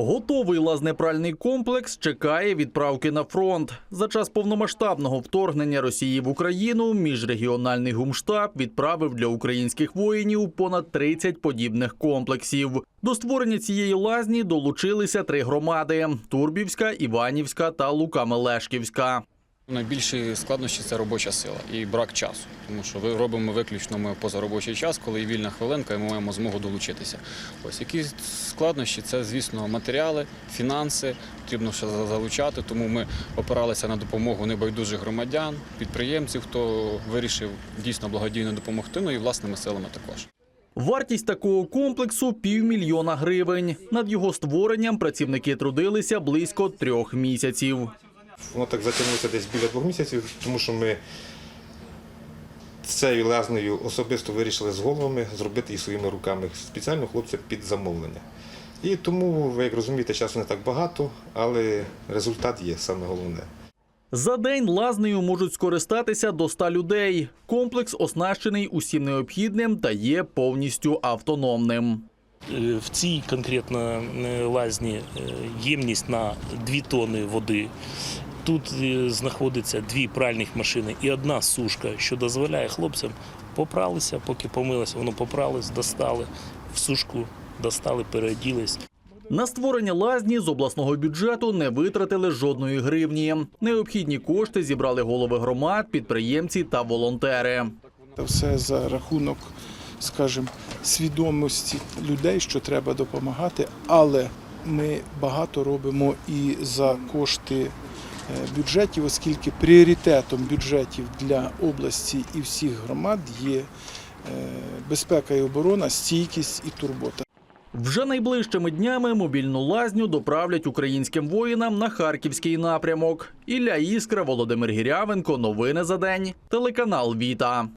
Готовий лазнепральний комплекс чекає відправки на фронт. За час повномасштабного вторгнення Росії в Україну міжрегіональний гумштаб відправив для українських воїнів понад 30 подібних комплексів. До створення цієї лазні долучилися три громади: Турбівська, Іванівська та Лука-Мелешківська. Найбільші складнощі це робоча сила і брак часу, тому що ви робимо виключно ми позаробочий час, коли є вільна хвилинка, і ми маємо змогу долучитися. Ось які складнощі це, звісно, матеріали, фінанси. Потрібно ще залучати, тому ми опиралися на допомогу небайдужих громадян, підприємців, хто вирішив дійсно благодійно допомогти, ну і власними силами також. Вартість такого комплексу півмільйона гривень. Над його створенням працівники трудилися близько трьох місяців. Воно так затягнулося десь біля двох місяців, тому що ми цією лазнею особисто вирішили з головами зробити її своїми руками. Спеціально хлопця під замовлення. І тому, ви як розумієте, часу не так багато, але результат є саме головне. За день лазнею можуть скористатися до 100 людей. Комплекс оснащений усім необхідним та є повністю автономним. Е, В цій конкретно е, лазні е, ємність на 2 тонни води. Тут знаходиться дві пральних машини і одна сушка, що дозволяє хлопцям попралися, поки помилися, воно попрались, достали в сушку, достали, переоділись. На створення лазні з обласного бюджету не витратили жодної гривні. Необхідні кошти зібрали голови громад, підприємці та волонтери. Це все за рахунок, скажімо, свідомості людей, що треба допомагати, але ми багато робимо і за кошти е, бюджетів, оскільки пріоритетом бюджетів для області і всіх громад є е, безпека і оборона, стійкість і турбота. Вже найближчими днями мобільну лазню доправлять українським воїнам на харківський напрямок. Ілля Іскра, Володимир Гірявенко. Новини за день. Телеканал Віта.